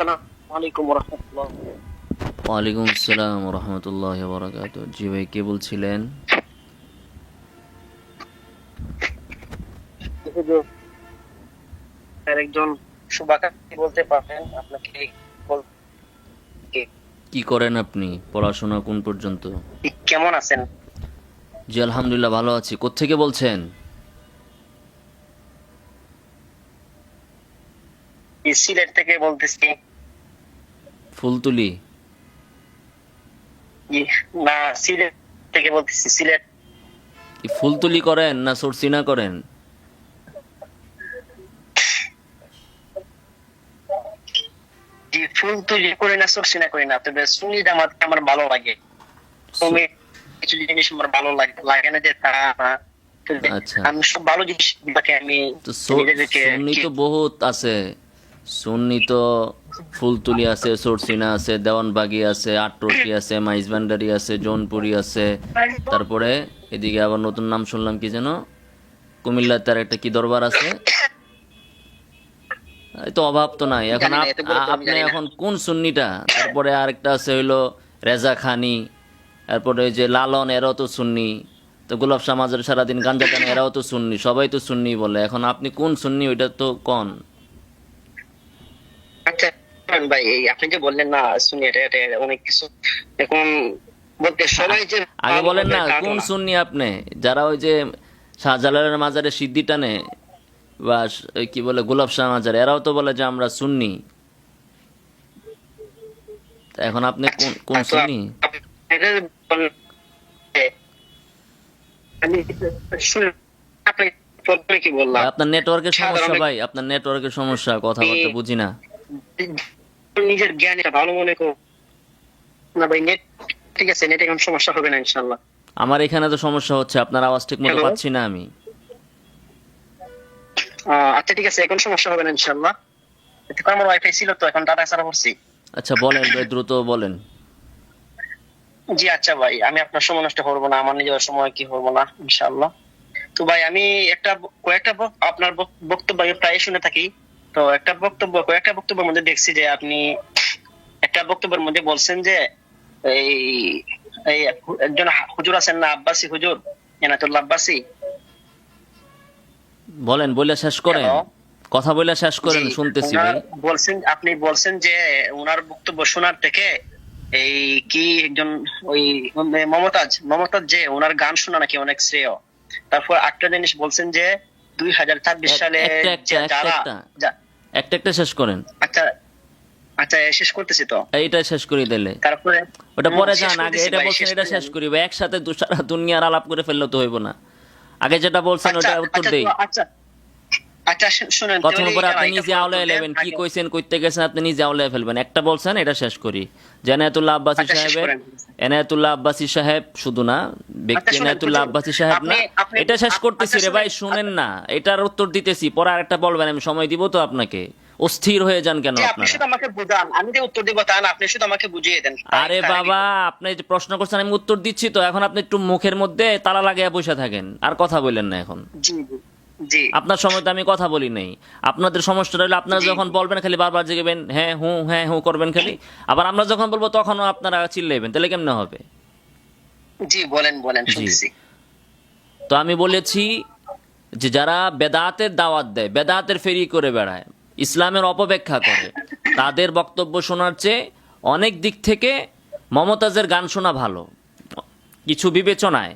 আসসালামু আলাইকুম রহমতুল্লাহ। ওয়ালাইকুম আসসালাম রহমতুল্লাহ বরাকাত জি ভাই কে বলছিলেন? একজন শুভাকাঙ্ক্ষী বলতে পারবেন আপনাকে কি? করেন আপনি? পড়াশোনা কোন পর্যন্ত? কেমন আছেন? জি আলহামদুলিল্লাহ ভালো আছি। কোত্থেকে বলছেন? সিলেট থেকে বলতেছি। ফুলতুলি? না সিলেট থেকে বলতেছি সিলেট। কি ফুলতুলি করেন না সরসিনা করেন? জি ফুল তুলি করি না সরসিনা করি না তবে সুনি জামাত আমার ভালো লাগে। তুমি কিছু জিনিস আমার ভালো লাগে লাগে না যে তা আচ্ছা। আমি সব ভালো জিনিস আমি তো সুন্নি তো বহুত আছে। সুন্নি তো ফুলতুলি আছে সরসিনা আছে দেওয়ানবাগি আছে আটরশি আছে মাইজবান্ডারি আছে জৌনপুরি আছে। তারপরে এদিকে আবার নতুন নাম শুনলাম কি যেন? কুমিল্লার তার একটা কি দরবার আছে? তো অভাব তো নাই। এখন আপনি এখন কোন সুন্নিটা? তারপরে আরেকটা আছে হইল রেজা খানি। তারপরে ওই যে লালন এরাও তো সুন্নি। তো গোলাপ সমাজের সারাদিন গাঞ্জা টানে এরাও তো সুন্নি সবাই তো সুন্নি বলে। এখন আপনি কোন সুন্নি ওইটা তো কোন। ভাই আপনি যে বললেন না শুনি এটা এটা অনেক কিছু এখন বলতে সবাই যে আগে বলেন না কোন সুন্নি আপনি? যারা ওই যে শাহজালালের মাজারে সিদ্ধি টানে বা কি বলে গোলাপ শাহ মাজারে এরাও তো বলে যে আমরা সুন্নি। এখন আপনি কোন কোন আচ্ছা, সুন্নি? আপনার নেটওয়ার্কের সমস্যা ভাই আপনার নেটওয়ার্কের সমস্যা কথাবার্তা বুঝি না। নিজের জ্ঞান এটা ভালো মনে করো। না ভাই নেট ঠিক আছে নেট এখন সমস্যা হবে না ইনশাল্লাহ আমার এখানে তো সমস্যা হচ্ছে আপনার আওয়াজ ঠিক মতো পাচ্ছি না আমি। আচ্ছা ঠিক আছে এখন সমস্যা হবে না ইনশাল্লাহ এতে করে আমার ওয়াইফাই ছিল তো এখন ডাটা ছাড়া করছি। আচ্ছা বলেন ভাই দ্রুত বলেন। জি আচ্ছা ভাই আমি আপনার সময় নষ্ট করব না আমার নিজের সময় কি করব না ইনশাআল্লাহ। তো ভাই আমি একটা কয়েকটা আপনার বক্তব্য প্রায় শুনে থাকি। তো একটা বক্তব্য কয়েকটা বক্তব্যের মধ্যে দেখছি যে আপনি একটা বক্তব্যের মধ্যে বলছেন যে এই এই একজন হুজুর আছেন না আব্বাসি হুজুর এনাতুল্লাহ আব্বাসি। বলেন বলে শেষ করেন। কথা বলে শেষ করেন শুনতেছি ভাই। বলছেন আপনি বলছেন যে ওনার বক্তব্য শোনার থেকে এই কি একজন ওই মমতাজ মমতাজ যে ওনার গান শোনা নাকি অনেক শ্রেয়। তারপর একটা জিনিস বলছেন যে দুই হাজার ছাব্বিশ সালে একটা- একটা- যারা একটা। একটা একটা শেষ করেন। আচ্ছা আচ্ছা শেষ করতেছি তো? এইটা শেষ করে দিলে। তারপরে ওটা পরে যান আগে এটা বলছেন শেষ এটা শেষ। করিব। একসাথে দু সারা দুনিয়ার আলাপ করে ফেললে তো হইব না। আগে যেটা বলছেন আচ্ছা, ওটা উত্তর আচ্ছা, দেই। আচ্ছা আচ্ছা শুনেন প্রথম তাহলে করে আপনি নিজে আওলায় নেবেন কি কইছেন কইতে গেছেন আপনি নিজে আওলায় ফেলবেন। একটা বলছেন এটা শেষ করি। জানায়াতুল্লাহ আব্বাসী আচ্ছা, সাহেবের। আব্বাসী সাহেব শুধু না ব্যক্তি আচ্ছা, এনায়াতুল্লাহ। আব্বাসী সাহেব না এটা শেষ করতেছি আচ্ছা, রে ভাই শুনেন, না এটার উত্তর দিতেছি। পরে আরেকটা বলবেন আমি সময় দিব তো আপনাকে। অস্থির হয়ে যান কেন আপনি শুধু আমাকে বুঝান আমি যে উত্তর দিব তা না আপনি শুধু আমাকে বুঝিয়ে দেন। আরে বাবা আপনি যে প্রশ্ন করছেন আমি উত্তর দিচ্ছি তো এখন আপনি একটু মুখের মধ্যে তালা লাগিয়ে বসে থাকেন আর কথা বললেন না এখন। জি। আপনার সময় তো আমি কথা বলি নাই। আপনাদের সমস্যাটা হলে আপনারা যখন বলবেন খালি বারবার জেগেবেন হ্যাঁ হু হ্যাঁ হু করবেন খালি। আবার আমরা যখন বলব তখনও আপনারা চিল্লাইবেন তাহলে কেমনে হবে? জি বলেন বলেন জি। শুনছি। তো আমি বলেছি যে যারা বেদাতের দাওয়াত দেয় বেদাতের ফেরি করে বেড়ায় ইসলামের অপব্যাখ্যা করে তাদের বক্তব্য শোনার চেয়ে অনেক দিক থেকে মমতাজের গান শোনা ভালো। কিছু বিবেচনায়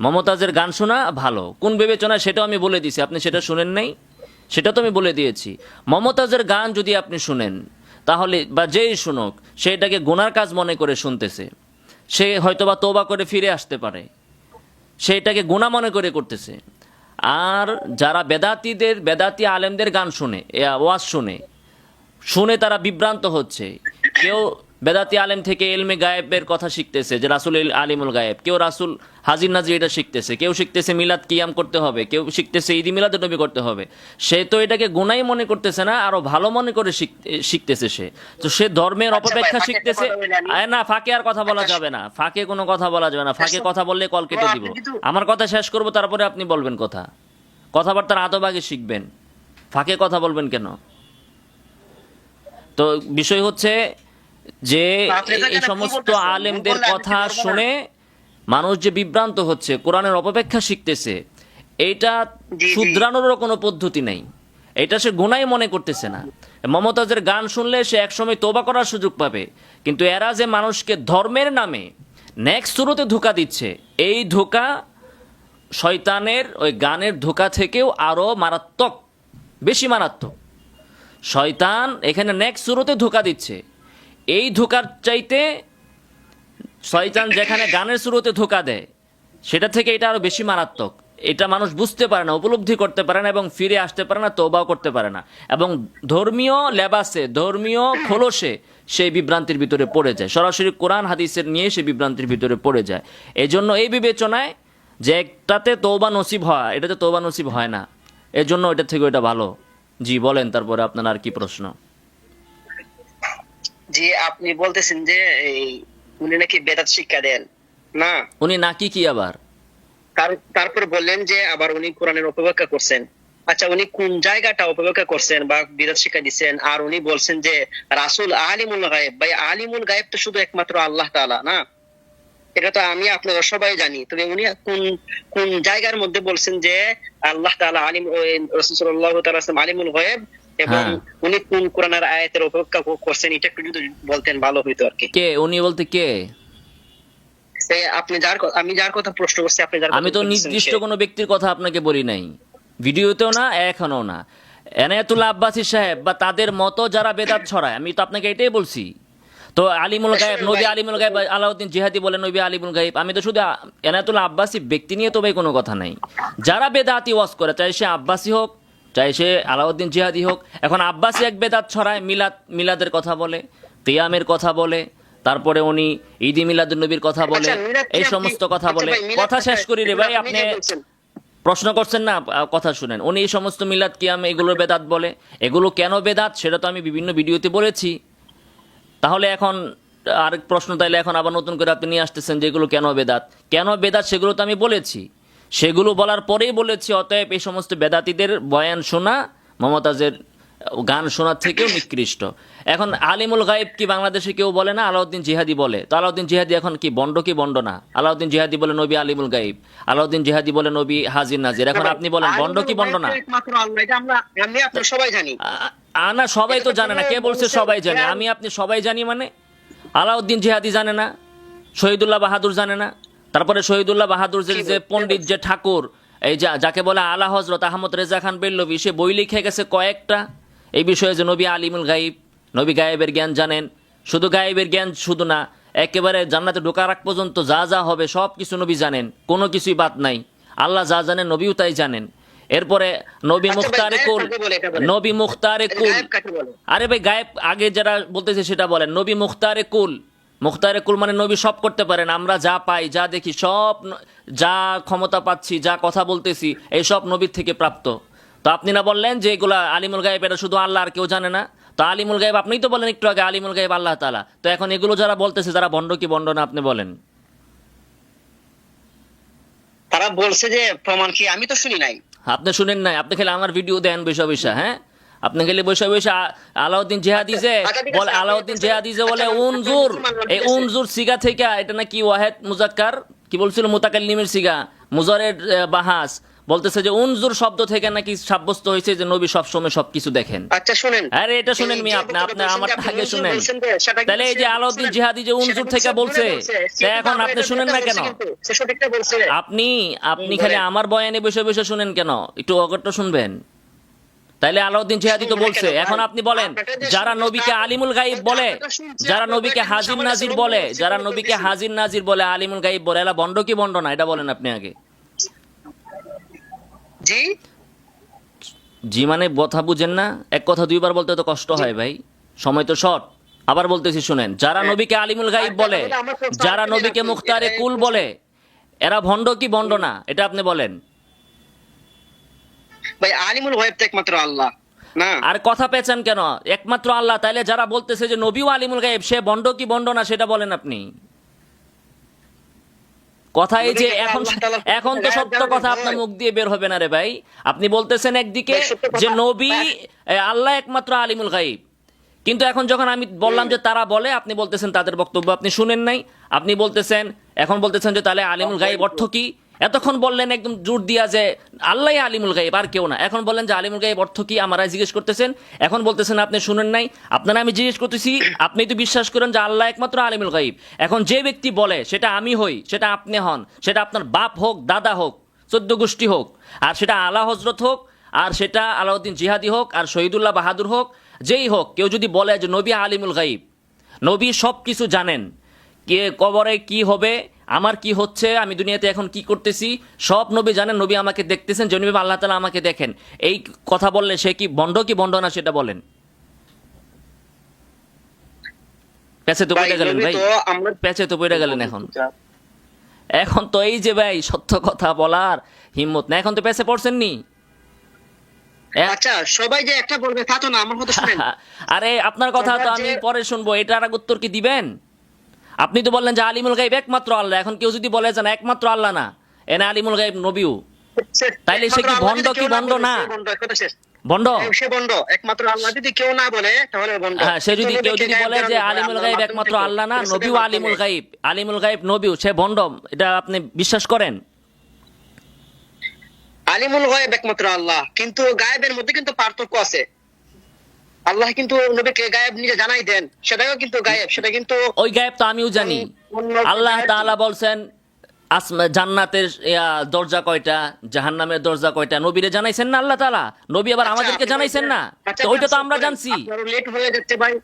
মমতাজের গান শোনা ভালো। কোন বিবেচনায় সেটাও আমি বলে দিয়েছি আপনি সেটা শুনেন নাই? সেটা তো আমি বলে দিয়েছি। মমতাজের গান যদি আপনি শুনেন, তাহলে বা যেই শুনুক সেটাকে গোনার কাজ মনে করে শুনতেছে। সে হয়তোবা তোবা করে ফিরে আসতে পারে। সেইটাকে গোনা মনে করে করতেছে। আর যারা বেদাতিদের, বেদাতি আলেমদের গান শুনে ওয়াজ শুনে শুনে তারা বিভ্রান্ত হচ্ছে। কেউ বেদাতি আলেম থেকে এলমে গায়েবের কথা শিখতেছে যে রাসুল আলিমুল গায়েব। কেউ রাসুল হাজির নাজির এটা শিখতেছে কেউ শিখতেছে মিলাদ কিয়াম করতে হবে কেউ শিখতেছে ঈদি মিলাদ নবী করতে হবে। সে তো এটাকে গুনাই মনে করতেছে না আরও ভালো মনে করে শিখ- শিখতেছে সে। তো সে ধর্মের আচ্ছা অপব্যাখ্যা শিখতেছে। না ফাঁকে আর কথা বলা আচ্ছা, যাবে না। ফাঁকে কোনো কথা বলা যাবে না। ফাঁকে কথা বললে কল কেটে দিব। আমার কথা শেষ করব তারপরে আপনি বলবেন কথা। কথাবার্তার আদব আগে শিখবেন। ফাঁকে কথা বলবেন কেন? তো বিষয় হচ্ছে যে এই সমস্ত আলেমদের কথা? শুনে মানুষ যে বিভ্রান্ত হচ্ছে কোরআনের অপব্যাখ্যা শিখতেছে এইটা জি। শুধরানোরও কোনো পদ্ধতি নেই। এটা সে গুনাই মনে করতেছে না। মমতাজের গান শুনলে সে একসময় তোবা করার সুযোগ পাবে কিন্তু এরা যে মানুষকে ধর্মের নামে নেক্সট শুরুতে ধোকা দিচ্ছে এই ধোকা শয়তানের ওই গানের ধোকা থেকেও আরও মারাত্মক বেশি মারাত্মক। শয়তান এখানে নেক্সট শুরুতে ধোকা দিচ্ছে। এই ধোকার চাইতে শয়তান যেখানে গানের শুরুতে ধোকা দেয়, সেটা থেকে এটা আরও বেশি মারাত্মক। এটা মানুষ বুঝতে পারে না, উপলব্ধি করতে পারে না এবং ফিরে আসতে পারে না তোবাও করতে পারে না। এবং ধর্মীয় লেবাসে, ধর্মীয় খোলসে সেই বিভ্রান্তির ভিতরে পড়ে যায়। সরাসরি কোরআন হাদিসের নিয়ে সেই বিভ্রান্তির ভিতরে পড়ে যায়। এজন্য এই বিবেচনায় যে একটাতে তৌবা নসিব হয়, এটাতে তৌবা নসিব হয় না। এর জন্য এটা থেকে ওটা ভালো। জি, বলেন, তারপরে আপনার আর কি প্রশ্ন? জি আপনি বলতেছেন যে এই উনি নাকি বেদাত শিক্ষা দেন না? উনি নাকি কি আবার? তারপর বললেন যে আবার উনি কোরআনের অপব্যাখ্যা করছেন। আচ্ছা উনি কোন জায়গাটা অপব্যাখ্যা করছেন বা বিরাট শিক্ষা দিচ্ছেন? আর উনি বলছেন যে রাসুল আলিমুল গায়েব ভাই আলিমুল গায়েব তো শুধু একমাত্র আল্লাহ তাআলা না? এটা তো আমি আপনারা সবাই জানি। তবে উনি কোন কোন জায়গার মধ্যে বলছেন যে আল্লাহ তাআলা আলিম রাসূলুল্লাহ তাআলা আলিমুল গায়েব এবং হ্যাঁ। উনি কোন কোরআনের আয়াতের অপেক্ষা করছেন এটা একটু যদি বলতেন ভালো হইতো আর কি। কে? উনি বলতে কে? আপনি যার আমি যার কথা প্রশ্ন করছি আপনি যার আমি তো নির্দিষ্ট কোনো ব্যক্তির কথা আপনাকে বলি নাই। ভিডিওতেও না এখনও না। এনায়াতুল্লাহ আব্বাসী সাহেব বা তাদের মতো যারা বেদাত ছড়ায় আমি তো আপনাকে এটাই বলছি। তো আলিমুল গায়েব নবী আলিমুল গায়েব আলাউদ্দিন জিহাদি বলে নবী আলিমুল গায়েব আমি তো শুধু এনায়াতুল্লাহ আব্বাসী ব্যক্তি নিয়ে তো ভাই কোনো কথা নাই। যারা বেদাতি ওয়াজ করে চাই সে আব্বাসী হোক চাই সে আলাউদ্দিন জিহাদি হোক। এখন আব্বাসী এক বেদাত ছড়ায় মিলাদ মিলাদের কথা বলে কিয়ামের কথা বলে তারপরে উনি ঈদি মিলাদুল নবীর কথা বলে আচ্ছা, এই সমস্ত কথা আচ্ছা বলে। কথা শেষ করি রে ভাই আপনি প্রশ্ন করছেন না কথা শুনেন। উনি এই সমস্ত মিলাদ কিয়াম এগুলোর বেদাত বলে। এগুলো কেন বেদাত? সেটা তো আমি বিভিন্ন ভিডিওতে বলেছি। তাহলে এখন আরেক প্রশ্ন তাইলে এখন আবার নতুন করে আপনি নিয়ে আসতেছেন যে এগুলো কেন বেদাত? কেন বেদাত সেগুলো তো আমি বলেছি। সেগুলো বলার পরেই বলেছি অতএব এই সমস্ত বেদাতিদের বয়ান শোনা মমতাজের গান শোনার থেকেও নিকৃষ্ট। এখন আলিমুল গায়েব কি বাংলাদেশে কেউ বলে না? আলাউদ্দিন জিহাদি বলে। তো আলাউদ্দিন জিহাদি এখন কি বন্ড কি বন্ড না? আলাউদ্দিন জিহাদি বলে নবী আলিমুল গায়েব। আলাউদ্দিন জিহাদি বলে নবী হাজির নাজির। এখন আপনি বলেন বন্ড কি বন্ড না? না সবাই তো জানে না কে বলছে সবাই জানে। আমি আপনি সবাই জানি মানে? আলাউদ্দিন জিহাদি জানে না শহীদুল্লাহ বাহাদুর জানে না তারপরে শহীদুল্লাহ বাহাদুর যে যে পণ্ডিত যে ঠাকুর এই যা যাকে বলে আলা হজরত আহমদ রেজা খান বেল্লবি সে বই লিখে গেছে কয়েকটা। এই বিষয়ে যে নবী আলিমুল গাইব নবী গায়েবের জ্ঞান জানেন। শুধু গায়েবের জ্ঞান শুধু না একেবারে জান্নাতে ঢোকার আগ পর্যন্ত যা যা হবে সব কিছু নবী জানেন কোনো কিছুই বাদ নাই। আল্লাহ যা জানেন নবীও তাই জানেন। এরপরে নবী আচ্ছা মুখতারে কুল নবী মুখতারে কুল। কাকে বলে? আরে ভাই গায়েব আগে যারা বলতেছে সেটা বলেন। নবী মুখতারে কুল। মুখতারে কুল মানে নবী সব করতে পারেন আমরা যা পাই যা দেখি সব যা ক্ষমতা পাচ্ছি যা কথা বলতেছি এই সব নবীর থেকে প্রাপ্ত। তো আপনি না বললেন যে এগুলা আলিমুল গায়েব এটা শুধু আল্লাহ আর কেউ জানে না? তো আলিমুল গায়েব আপনিই তো বলেন একটু আগে আলিমুল গায়েব আল্লাহ তালা তো এখন এগুলো যারা বলতেছে যারা বন্ড কি বন্ড না আপনি বলেন। তারা বলছে যে প্রমাণ কি? আমি তো শুনি নাই। আপনি শুনেন নাই আপনি খালি আমার ভিডিও দেন বিষয় বিষয় হ্যাঁ? আপনি খালি বৈশা বৈশা আ- আলাউদ্দিন জেহাদি যে আচ্ছা, বলে আলাউদ্দিন জেহাদি যে বলে আচ্ছা, উনজুর এই। উনজুর সিগা থেকে এটা নাকি ওয়াহেদ মুজাক্কার? কি বলছিল মুতাকাল্লিমের সিগা? মুজরের বাহাস। বলতেছে যে উনজুর শব্দ থেকে নাকি সাব্যস্ত হয়েছে যে নবী সবসময় সবকিছু দেখেন। আচ্ছা শুনেন। আরে এটা শুনেন মি আপনি আপনি আমার আগে শুনেন। তাহলে এই যে আলাউদ্দিন জিহাদি যে উনজুর থেকে বলছে তা এখন আপনি শুনেন না কেন? বলছে কিন্তু, সে সঠিকটা বলছে। আপনি আপনি খালি আমার বয়ানে বসে বসে শুনেন কেন? একটু অগট্য শুনবেন। তাইলে আলাউদ্দিন জিহাদি তো বলছে। এখন আপনি বলেন যারা নবীকে আলিমুল গাইব বলে যারা নবীকে হাজির নাজির বলে যারা নবীকে হাজির নাজির বলে আলিমুল গাইব বলে এলা বন্ড কি বন্ড না? এটা বলেন আপনি আগে। জি? জি মানে কথা বুঝেন না? এক কথা দুইবার বলতে তো কষ্ট হয় ভাই। সময় তো শর্ট। আবার বলতেছি শুনেন যারা হ্যাঁ। নবীকে আলিমুল গাইব বলে যারা নবীকে। মুখতারে কুল বলে এরা ভণ্ড কি বন্ড না? এটা আপনি বলেন। ভাই আলিমুল ওয়েব তো একমাত্র আল্লাহ না? আর কথা পেয়েছেন কেন? একমাত্র আল্লাহ। তাইলে যারা বলতেছে যে নবীও আলিমুল গায়েব সে বন্ড কি বন্ড না সেটা বলেন আপনি। কথা এই যে এখন এখন তো সত্য কথা আপনার মুখ দিয়ে বের হবে না রে ভাই। আপনি বলতেছেন একদিকে যে নবী আল্লাহ একমাত্র আলিমুল গাইব কিন্তু এখন যখন আমি বললাম যে তারা বলে আপনি বলতেছেন তাদের বক্তব্য আপনি শুনেন নাই। আপনি বলতেছেন এখন বলতেছেন যে তাহলে আলিমুল গাইব অর্থ কি? এতক্ষণ বললেন একদম জোর দিয়া যে আল্লাহ আলিমুল গাইব আর কেউ না। এখন বললেন যে আলিমুল গাইব অর্থ কি? আমারা জিজ্ঞেস করতেছেন। এখন বলতেছেন, আপনি শুনেন নাই। আপনারা আমি জিজ্ঞেস করতেছি, আপনি তো বিশ্বাস করেন যে আল্লাহ একমাত্র আলিমুল গাইব এখন যে ব্যক্তি বলে, সেটা আমি হই, সেটা আপনি হন, সেটা আপনার বাপ হোক, দাদা হোক, চোদ্দ গোষ্ঠী হোক, আর সেটা আলা হজরত হোক, আর সেটা আলাউদ্দিন জিহাদি হোক, আর শহীদুল্লাহ বাহাদুর হোক, যেই হোক, কেউ যদি বলে যে নবী আলিমুল গাইব নবী সব কিছু জানেন, কে কবরে কি হবে আমার কি হচ্ছে? আমি দুনিয়াতে এখন কি করতেছি? সব নবী জানেন নবী আমাকে দেখতেছেন যে আল্লাহ তালা আমাকে দেখেন। এই কথা বললে সে কি বন্ড কি বন্ড না সেটা বলেন? পেছে তো পড়ে গেলেন ভাই। তো তো পড়ে গেলেন এখন। এখন তো এই যে ভাই সত্য কথা বলার হিম্মত না। এখন তো পেছে পড়ছেন নি? আচ্ছা সবাই যে একটা বলবে তা তো না আমার কথা শুনেন। আরে আপনার কথা তো আমি পরে শুনব। এটার উত্তর কি দিবেন? আপনি তো বললেন যে আলিমুল গাইব একমাত্র আল্লাহ। এখন কেউ যদি বলে যে না একমাত্র আল্লাহ না এনে আলিমুল গাইব নবীও। তাইলে সে কি ভণ্ড কি ভণ্ড না? ভণ্ড, সে বন্ড একমাত্র আল্লাহ যদি কেউ না বলে তাহলে ভণ্ড হ্যাঁ সে যদি কেউ যদি বলে যে আলিমুল গাইব একমাত্র আল্লাহ না নবীও আলিমুল গাইব আলিমুল গাইব নবীও সে ভণ্ড এটা আপনি বিশ্বাস করেন? আলিমুল গায়েব একমাত্র আল্লাহ। কিন্তু গায়েবের মধ্যে কিন্তু পার্থক্য আছে। আল্লাহ কিন্তু নবীকে গায়েব নিজে জানাই দেন। সেটাও কিন্তু গায়েব সেটা কিন্তু ওই গায়েব তো আমিও জানি। আল্লাহ তাআলা বলছেন জান্নাতের দরজা কয়টা জাহান্নামের দরজা কয়টা নবীরে জানাইছেন না আল্লাহ তাআলা? নবী আবার আচ্ছা, আমাদেরকে জানাইছেন না? আচ্ছা, তো ওইটা তো আমরা জানছি। লেট হয়ে যাচ্ছে ভাই।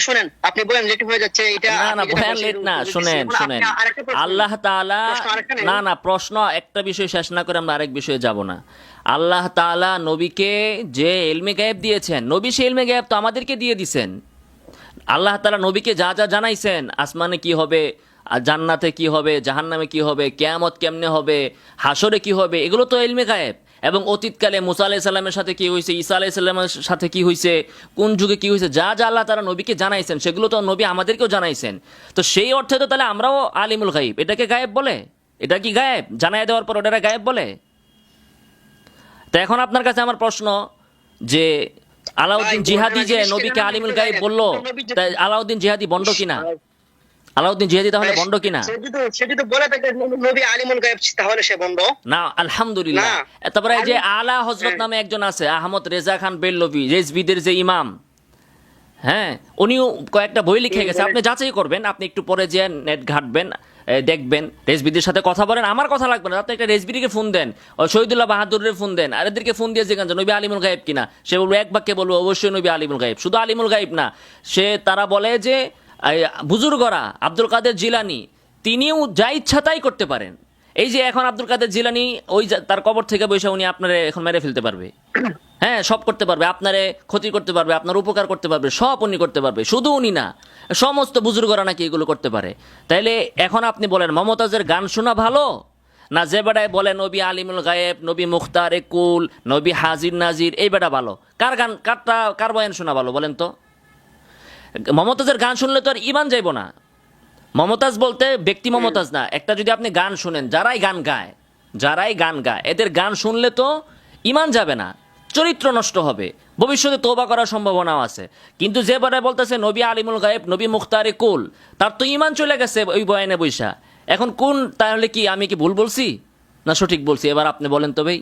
শুনেন আপনি বলেন লেট হয়ে যাচ্ছে এটা না না আপনি যেটা ভয়ান বলছেন, লেট না শুনেন শুনেন। প্রশ্ন- আল্লাহ তাআলা। না না প্রশ্ন একটা বিষয় শেষ না করে আমরা আরেক বিষয়ে যাব না। আল্লাহ তাআলা নবীকে যে এলমে গায়েব দিয়েছেন, নবী সে এলমে গায়েব তো আমাদেরকে দিয়ে দিছেন। আল্লাহ তালা নবীকে যা যা জানাইছেন, আসমানে কি হবে, আর জান্নাতে কি হবে, জাহান্নামে কি হবে, কেয়ামত কেমনে হবে হাসরে কি হবে, এগুলো তো এলমে গায়েব। এবং অতীতকালে মুসা আলাইহিস সালামের সাথে কি হয়েছে ঈসা আলাইহিস সালামের সাথে কি হয়েছে কোন যুগে কি হয়েছে যা যা আল্লাহ তারা নবীকে জানাইছেন, সেগুলো তো নবী আমাদেরকেও জানাইছেন। তো সেই অর্থে তো তাহলে আমরাও আলিমুল গাইব এটাকে গায়েব বলে? এটা কি গায়েব? জানাই দেওয়ার পর ওটারা গায়েব বলে? তো এখন আপনার কাছে আমার প্রশ্ন যে আলাউদ্দিন জিহাদি যে নবীকে আলিমুল গাইব? বলল তাই আলাউদ্দিন জিহাদি বন্ড কিনা? আলাউদ্দিন জিহাদি তাহলে বন্ড কিনা? সেটি তো বলে থাকে নবী আলিমুল গায়েব তাহলে সে বন্ড না আলহামদুলিল্লাহ। তারপরে এই যে আলা হজরত হ্যাঁ। নামে একজন আছে আহমদ রেজা খান বেল্লভি রেজবিদের যে ইমাম হ্যাঁ উনিও কয়েকটা বই লিখে গেছে। আপনি যাচাই করবেন আপনি একটু পরে যে নেট ঘাটবেন দেখবেন রেজবিদের সাথে কথা বলেন। আমার কথা লাগবে না আপনি একটা রেজবিদিকে ফোন দেন শহীদুল্লাহ বাহাদুরের ফোন দেন আর এদেরকে ফোন দিয়ে যেখান নবী আলিমুল গায়েব কিনা? সে বলব এক বাক্যে বলব অবশ্যই নবী আলিমুল গায়েব। শুধু আলিমুল গায়েব না সে তারা বলে যে বুজুর্গরা আব্দুল কাদের জিলানি তিনিও যা ইচ্ছা তাই করতে পারেন। এই যে এখন আব্দুল কাদের জিলানি ওই তার কবর থেকে বসে উনি আপনারে এখন মেরে ফেলতে পারবে। হ্যাঁ সব করতে পারবে, আপনারে ক্ষতি করতে পারবে, আপনার উপকার করতে পারবে, সব উনি করতে পারবে, শুধু উনি না, সমস্ত বুজুর্গরা নাকি এগুলো করতে পারে। তাইলে এখন আপনি বলেন, মমতাজের গান শোনা ভালো? না যে বেড়ায় বলে নবী আলিমুল গায়েব, নবী মুখতার কুল, নবী হাজির নাজির, এই বেটা ভালো। কার গান, কারটা, কার বয়ান শোনা ভালো বলেন তো? মমতাজের গান শুনলে তো আর ইমান যাইব না। মমতাজ বলতে ব্যক্তি মমতাজ না, একটা যদি আপনি গান শুনেন, যারাই গান গায়, যারাই গান গায়, এদের গান শুনলে তো ইমান যাবে না। চরিত্র নষ্ট হবে। ভবিষ্যতে তোবা করার সম্ভাবনাও আছে। কিন্তু যে বারে বলতেছে নবী আলিমুল গায়েব নবী মুখতারে কুল তার তো ইমান চলে গেছে ওই বয়ানে বৈশা। এখন কোন তাহলে কি আমি কি ভুল বলছি? না সঠিক বলছি? এবার আপনি বলেন তো ভাই।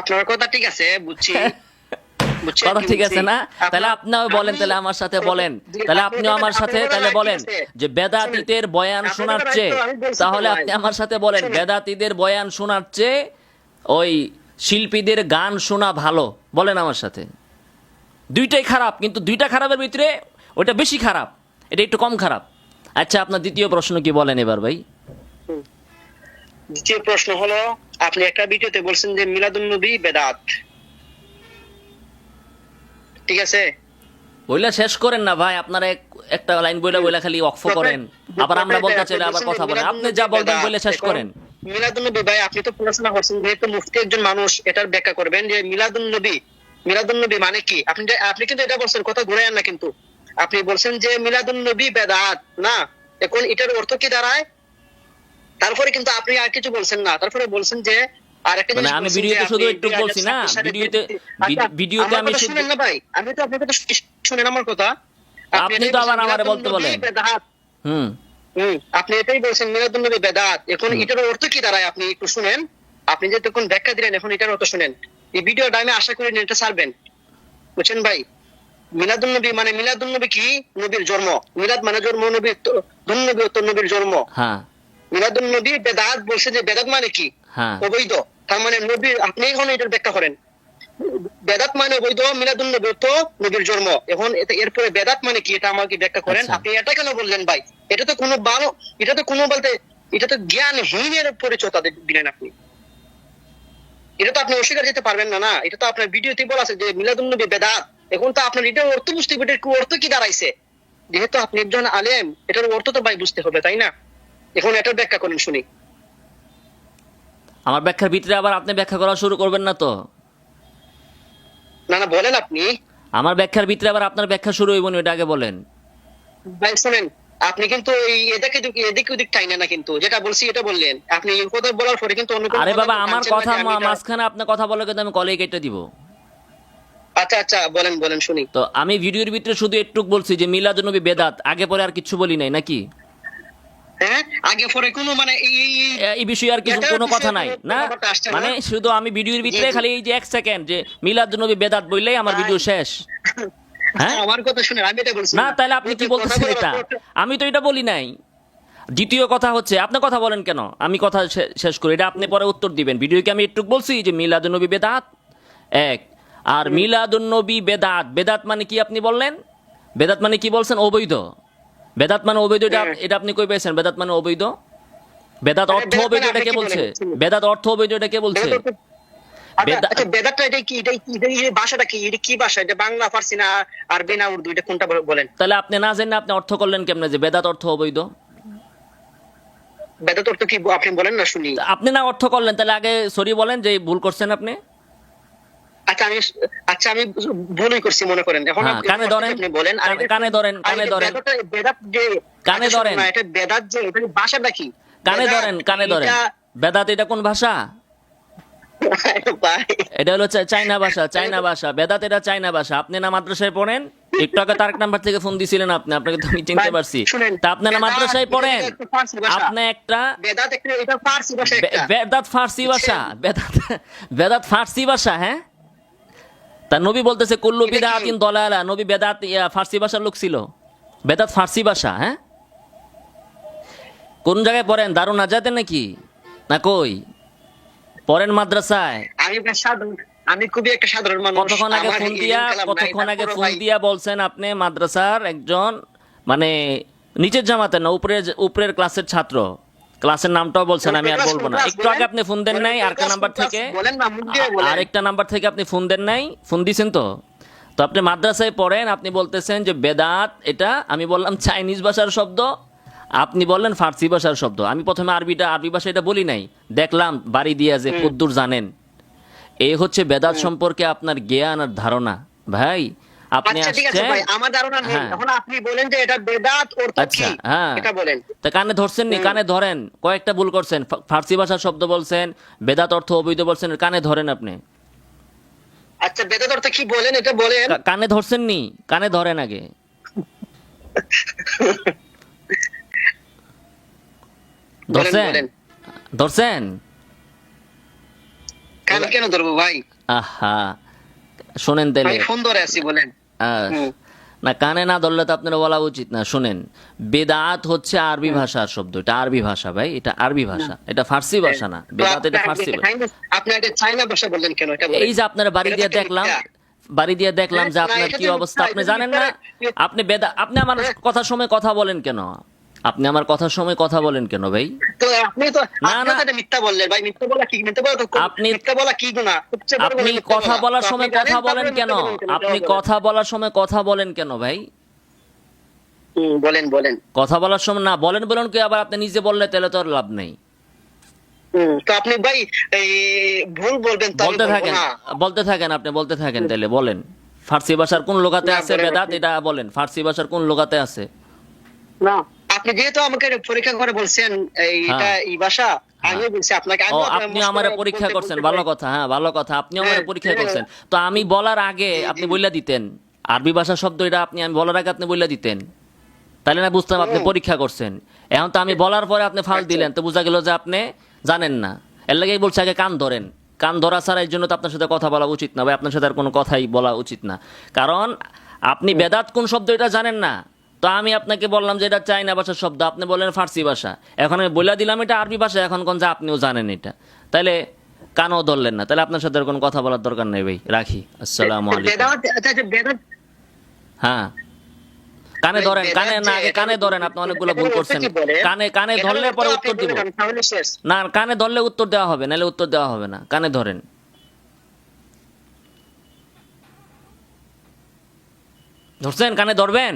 আপনার কথা ঠিক আছে বুঝছি। কথা ঠিক আছে না? তাহলে আপনিও বলেন তাহলে আমার সাথে বলেন। তাহলে আপনিও আমার সাথে তাহলে বলেন যে বেদাতীতের বয়ান শোনার চেয়ে তাহলে আপনি আমার সাথে বলেন বেদাতীদের বয়ান শোনার চেয়ে ওই শিল্পীদের গান শোনা ভালো বলেন আমার সাথে। দুইটাই খারাপ কিন্তু দুইটা খারাপের ভিতরে ওটা বেশি খারাপ এটা একটু কম খারাপ। আচ্ছা আপনার দ্বিতীয় প্রশ্ন কি বলেন এবার ভাই? দ্বিতীয় প্রশ্ন হলো আপনি একটা ভিডিওতে বলছেন যে মিলাদুন নবী বেদাত। ঠিক আছে? বইলা শেষ করেন না ভাই আপনারা এক- একটা লাইন বইলা বইলা খালি অক্ষ করেন। আবার আমরা বলতে চাইলে আবার কথা বলেন। আপনি যা বলবেন বলে শেষ করেন। মিলাদুন নবী ভাই আপনি তো পড়াশোনা করছেন যেহেতু মুফতি একজন মানুষ এটার ব্যাখ্যা করবেন যে মিলাদুন নবী মিলাদুন নবী মানে কি? আপনি আপনি কিন্তু এটা বলছেন কথা ঘুরে না কিন্তু। আপনি বলছেন যে মিলাদুন নবী বেদাত না? এখন এটার অর্থ কি দাঁড়ায়? তারপরে কিন্তু আপনি আর কিছু বলছেন না। তারপরে বলছেন যে আর একটা মানে জিনিস আমি ভিডিওতে শুধু একটু 2026 বলছি না, ভিডিওতে- আচ্ছা, ভিডিওতে আমি শুনেন না ভাই। আমি তো আপনার কথা শুনেন আমার কথা। আপনি তো আবার আমারে বলতে বলেন। হুম। হুম, আপনি এটাই বলছেন মিলাদুন নবী বেদাত। এখন এটার অর্থ কি দাঁড়ায়? আপনি একটু শুনেন। আপনি যে তখন ব্যাখ্যা দিলেন এখন এটার অর্থ শুনেন। এই ভিডিওটা আমি আশা করি নেটে ছাড়বেন। বুঝছেন ভাই? মিলাদুন নবী মানে মিলাদুন নবী কি? নবীর জন্ম। মিলাদ মানে জন্ম নবীর তো- দুন নবী ও নবীর জন্ম। হ্যাঁ। মিলাদুন নবী বেদাত বলছে যে বেদাত মানে কি? হ্যাঁ। অবৈধ। তার মানে নবীর আপনি এখন এটার ব্যাখ্যা করেন। বেদাত মানে অবৈধ মিলাদুন নবী তো নবীর জন্ম। এখন এরপরে বেদাত মানে কি? এটা আমাকে ব্যাখ্যা করেন। আচ্ছা। আপনি এটা কেন বললেন ভাই? এটা তো কোনো ভালো এটা তো কোনো বলতে এটা তো জ্ঞানহীনের পরিচয় তাদের দিলেন আপনি। এটা তো আপনি অস্বীকার যেতে পারবেন না না। এটা তো আপনার ভিডিওতে বলা আছে যে মিলাদুন নবী বেদাত। এখন তো আপনার এটার অর্থ বুঝতে হবে অর্থ কি দাঁড়াইছে? যেহেতু আপনি একজন আলেম এটার অর্থ তো ভাই বুঝতে হবে তাই না? এখন এটার ব্যাখ্যা করেন শুনি। আমার ব্যাখ্যার ভিতরে আবার আপনি ব্যাখ্যা করা শুরু করবেন না তো? না না বলেন আপনি। আমার ব্যাখ্যার ভিতরে আবার আপনার ব্যাখ্যা শুরু হইব না এটা আগে বলেন। ভাই শুনেন আপনি কিন্তু এই এদিকে এদিক ওদিক না কিন্তু যেটা বলছি এটা বললেন। আপনি এই কথা বলার পরে কিন্তু অন্য আরে বাবা আমার কথা আমি মাঝখানে আপনি কথা বলে কিন্তু আমি কলে কেটে দিব। আচ্ছা আচ্ছা বলেন বলেন শুনি। তো আমি ভিডিওর ভিতরে শুধু একটু বলছি যে মিলাদ নবী বেদাত আগে পরে আর কিছু বলি নাই নাকি? আগে পরে কোনো মানে এই বিষয়ে আর কিছু কোনো কথা নাই না? মানে শুধু আমি ভিডিওর ভিতরে খালি এই যে এক সেকেন্ড যে মিলাদ নবী বেদাত বললেই আমার ভিডিও শেষ। হ্যাঁ? আমার কথা শুনেন আমি এটা বলছি না তাহলে আপনি কি বলতেছেন এটা? আমি তো এটা বলি নাই। দ্বিতীয় কথা হচ্ছে আপনি কথা বলেন কেন? আমি কথা শেষ করি এটা আপনি পরে উত্তর দিবেন। ভিডিওকে আমি একটু বলছি যে মিলাদ নবী বেদাত এক। আর মিলাদ নবী বেদাত বেদাত মানে কি আপনি বললেন? বেদাত মানে কি বলছেন? অবৈধ। বেদাত মানে অবৈধ এটা হ্যাঁ। এটা আপনি কই পেয়েছেন? বেদাত মানে অবৈধ? বেদাত মানে অর্থ অবৈধ মানে এটা কে বলছে? বেদাত অর্থ অবৈধ এটা কে বলছে? বেদাত অর্থ- আচ্ছা, বেদা- আচ্ছা বেদাতটা এটা কি এটা কি- এটা এই ভাষাটা কি? এটা কি ভাষা? এটা বাংলা ফার্সি না আরবি উর্দু? কোনটা বলেন? তাহলে আপনি না আপনি অর্থ করলেন কেমনে যে বেদাত অর্থ অবৈধ? বেদাত অর্থ কি আপনি বলেন না শুনি। আপনি না অর্থ করলেন তাহলে আগে সরি বলেন যে ভুল করছেন আপনি। আচ্ছা আমি আচ্ছা আমি ভুলই করছি মনে করেন। এখন হ্যাঁ, আপনি- কানে ধরেন, বলেন কানে- ধরেন, কানে ধরেন। বেদাত যে কানে আচ্ছা, ধরেন। না, এটা বেদাত যে এটা ভাষাটা কি? কানে ধরেন কানে ধরেন। বেদাত এটা কোন ভাষা? এটা হলো চাইনা ভাষা চাইনা ভাষা। বেদাত এটা চাইনা ভাষা। আপনি না মাদ্রাসায় পড়েন? একটু আগে তারেক নাম্বার থেকে ফোন দিছিলেন আপনি আপনাকে তো আমি চিনতে পারছি। তা আপনি না মাদ্রাসায় পড়েন। আপনি একটা বেদাত ফার্সি ভাষা বেদাত ফার্সি ভাষা। বেদাত বেদাত ফার্সি ভাষা হ্যাঁ? তা নবী বলতেছে কুল্লু কি? বিদাতিন দলালা। নবী বেদাত ফার্সি ভাষার লোক ছিল। বেদাত ফার্সি ভাষা হ্যাঁ? কোন জায়গায় পড়েন? দারুণ আজাতে নাকি? না কই? পড়েন মাদ্রাসায়। আমি আমি খুবই একটা সাধারণ মানুষ। কতক্ষণ আগে ফোন দিয়া কতক্ষণ আগে ফোন দিয়া বলছেন আপনি মাদ্রাসার একজন মানে নিচের জামাতে না উপরের উপরের ক্লাসের ছাত্র? ক্লাসের নামটাও বলছেন আমি আর বলব না। একটু আগে আপনি ফোন দেন নাই আরেকটা নাম্বার থেকে। আরেকটা নাম্বার থেকে আপনি ফোন দেন নাই ফোন দিছেন তো? তো আপনি মাদ্রাসায় পড়েন আপনি বলতেছেন যে বেদাত এটা আমি বললাম চাইনিজ ভাষার শব্দ আপনি বললেন ফার্সি ভাষার শব্দ। আমি প্রথমে আরবিটা আরবি ভাষা এটা বলি নাই দেখলাম বাড়ি দিয়া যে কদ্দুর জানেন। এই হচ্ছে বেদাত সম্পর্কে আপনার জ্ঞান আর ধারণা ভাই। আপনি ঠিক আছে আসছেন? ভাই আমার ধারণা নেই। এখন আপনি বলেন যে এটা বেদাত অর্থ এটা বলেন। তা কানে ধরছেন নি? কানে ধরেন। কয়েকটা ভুল করছেন। ফার্সি ভাষার শব্দ বলছেন বেদাত অর্থ অবৈধ বলছেন কানে ধরেন আপনি। আচ্ছা বেদাত অর্থ কি বলেন এটা বলেন। কানে ধরছেন নি? কানে ধরেন আগে। ধরছেন? ধরছেন? কান কেন ধরবো ভাই? আহা শোনেন তাহলে। ফোন ধরে আছি বলেন। না কানে না ধরলে তো আপনার বলা উচিত না শুনেন। বেদাত হচ্ছে আরবি ভাষার শব্দ এটা আরবি ভাষা ভাই এটা আরবি ভাষা। এটা ফার্সি ভাষা না বেদাত এটা ফার্সি ভাষা। এই যে আপনার বাড়ি দিয়ে দেখলাম। বাড়ি দিয়ে দেখলাম যে আপনার কি অবস্থা আপনি জানেন না? আপনি বেদা আপনি আমার কথা সময় কথা বলেন কেন? আপনি আমার কথার সময় কথা বলেন কেন ভাই? তো আপনি তো না, আপনি না। তো এটা মিথ্যা বললেন ভাই। মিথ্যা বলা কি? মিথ্যা বলা তো আপনি- মিথ্যা বলা কি গুনাহ? আপনি কথা বলার সময় কথা বলেন কেন? আপনি কথা বলার সময় কথা বলেন কেন ভাই? বলেন বলেন। কথা বলার সময় না বলেন বলেন কি আবার আপনি নিজে বললে তাহলে তো আর লাভ নেই। তো আপনি ভাই ভুল বলবেন বলতে থাকেন বলতে থাকেন আপনি বলতে থাকেন তাহলে বলেন। ফার্সি ভাষার কোন লোকাতে আছে বেদাত? এটা বলেন ফার্সি ভাষার কোন লোকাতে আছে? না। আপনি যেহেতু আমাকে পরীক্ষা করে বলছেন এই হ্যাঁ। এই ভাষা বলছি আপনাকে আপনার আপনি আমারে পরীক্ষা করছেন ভালো। কথা হ্যাঁ ভালো কথা আপনি আমারে হ্যাঁ, পরীক্ষা হ্যাঁ। করছেন। তো আমি বলার আগে আপনি বইলা দিতেন আরবি ভাষা শব্দ এটা আপনি আমি বলার আগে আপনি বইলা দিতেন। তাহলে না বুঝতাম আপনি পরীক্ষা করছেন। এখন তো আমি বলার পরে আপনি ফাল আচ্ছা। দিলেন তো বোঝা গেল যে আপনি জানেন না। এর লাগেই বলছে আগে কান ধরেন। কান ধরা ছাড়া এর জন্য তো আপনার সাথে কথা বলা উচিত না বা আপনার সাথে আর কোনো কথাই বলা উচিত না। কারণ আপনি বেদাত কোন শব্দ এটা জানেন না তো আমি আপনাকে বললাম যে এটা চাইনা ভাষার শব্দ। আপনি বললেন ফার্সি ভাষা। এখন আমি বলে দিলাম এটা আরবি ভাষা এখন কোন যে আপনিও জানেন এটা। তাহলে কানও ধরলেন না। তাহলে আপনার সাথে কোনো কথা বলার দরকার নেই ভাই। রাখি। আসসালামু আলাইকুম। আচ্ছা, আচ্ছা, বেদাত হ্যাঁ। কানে ধরেন কানে না আগে কানে ধরেন আপনি অনেকগুলো ভুল করছেন? কানে কানে ধরলে পরে উত্তর দিব। না কানে ধরলে উত্তর দেওয়া হবে নাহলে উত্তর দেওয়া হবে না। কানে ধরেন। ধরছেন? কানে ধরবেন?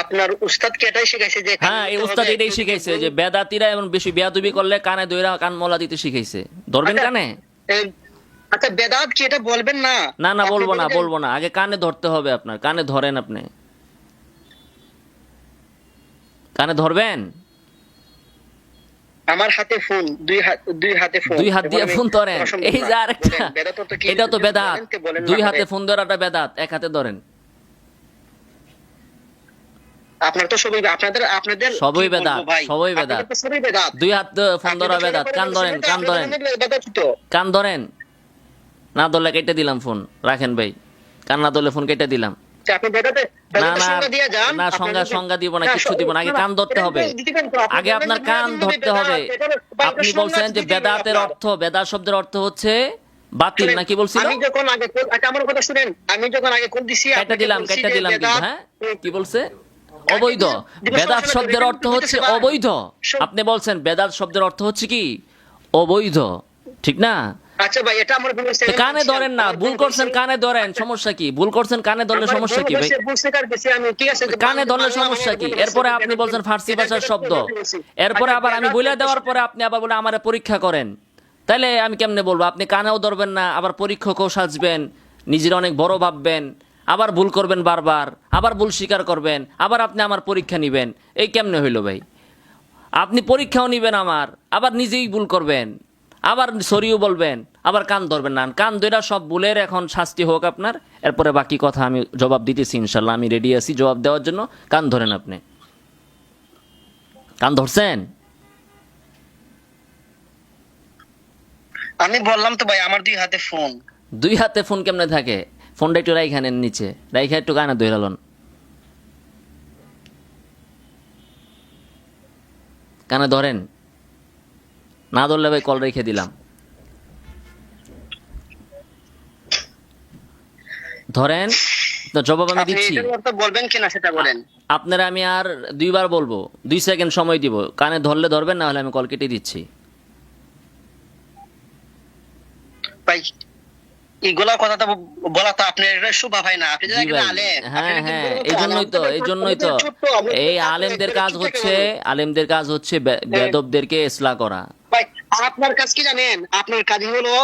আপনার উস্তাদকে এটাই শিখাইছে যে হ্যাঁ এই উস্তাদ এটাই শিখাইছে যে বেদাতিরা এমন বেশি বেয়াদুবি করলে কানে দইরা কান মলা দিতে শিখাইছে। ধরবেন আচ্ছা, কানে? আচ্ছা বেদাত কি এটা বলবেন না? না না বলব না বলব না। আগে কানে ধরতে হবে আপনার কানে ধরেন আপনি। কানে ধরবেন? আমার হাতে ফোন দুই হাত দুই হাতে ফোন দুই হাত দিয়ে ফোন ধরেন। এই। যে আরেকটা? এটা তো বেদাত। দুই হাতে। ফোন ধরাটা বেদাত এক হাতে ধরেন। আপনার তো সবই আপনাদের আপনাদের সবই বেদাত, সবই বেদাত। সবই বেদাত। দুই হাত ফোন ধরা বেদাত। কান ধরেন কান ধরেন। কান ধরেন। না ধরলে কেটে দিলাম ফোন। রাখেন ভাই। কান না ধরলে ফোন কেটে দিলাম। আপনি না সংজ্ঞা দিয়ে যান। না আপনার সংজ্ঞা দিব না না, দিব না। আগে কান ধরতে হবে। দিবেন তো, আপনি আগে আপনার কান ধরতে হবে। আপনি বলছেন যে বেদাতের অর্থ বেদাত শব্দের অর্থ হচ্ছে বাতিল নাকি বলছিল? আমি যখন আগে আচ্ছা, আমার কথা শুনেন। আমি যখন আগে কল দিছি কেটে দিলাম কেটে দিলাম হ্যাঁ কি বলছে? অবৈধ। বেদাত শব্দের অর্থ হচ্ছে অবৈধ। আপনি বলছেন বেদাত শব্দের অর্থ হচ্ছে কি? অবৈধ। ঠিক না? আচ্ছা ভাই এটা আমার কানে ধরেন না ভুল করছেন কানে ধরেন সমস্যা কি? ভুল করছেন কানে ধরলে সমস্যা কি ভাই? কানে ধরলে সমস্যা কি? এরপরে আপনি বলছেন ফার্সি ভাষার শব্দ। এরপরে আচ্ছা, আবার আমি বলে দেওয়ার পরে আপনি আবার বলে আমারে পরীক্ষা করেন। তাহলে আমি কেমনে বলব? আপনি কানেও ধরবেন না আবার পরীক্ষকও সাজবেন নিজের অনেক বড় ভাববেন। আবার ভুল করবেন বারবার আবার ভুল স্বীকার করবেন আবার আপনি আমার পরীক্ষা নিবেন। এই কেমনে হইল ভাই? আপনি পরীক্ষাও নেবেন আমার আবার নিজেই ভুল করবেন আবার সরিও বলবেন আবার কান ধরবেন না। কান ধরা সব ভুলের এখন শাস্তি হোক আপনার। এরপরে বাকি কথা আমি জবাব দিতেছি ইনশাল্লাহ। আমি রেডি আছি জবাব দেওয়ার জন্য। কান ধরেন আপনি। কান ধরছেন? আমি বললাম তো ভাই আমার দুই হাতে ফোন। দুই হাতে ফোন কেমনে থাকে? ফোনটা একটু রাইখা নেন নিচে। রাইখা একটু কানে ধরালন কানে ধরেন। না ধরলে ভাই কল রেখে দিলাম। ধরেন তো জবাব আমি দিচ্ছি। বলবেন কিনা সেটা বলেন। আপনারা আমি আর দুইবার বলব। দুই সেকেন্ড সময় দিব। কানে ধরলে ধরবেন না হলে আমি কল কেটে দিচ্ছি। ভাই এইগুলা কথা তো বলা তো আপনার এটা শোভা ভাই না আপনি। আলেম হ্যাঁ হ্যাঁ কিন্তু এই জন্যই তো। এই জন্যই তো এই আলেমদের কাজ হচ্ছে। আলেমদের কাজ হচ্ছে বেদবদেরকে ইসলাহ করা ভাই আপনার কাজ কি জানেন আপনার কাজ হলো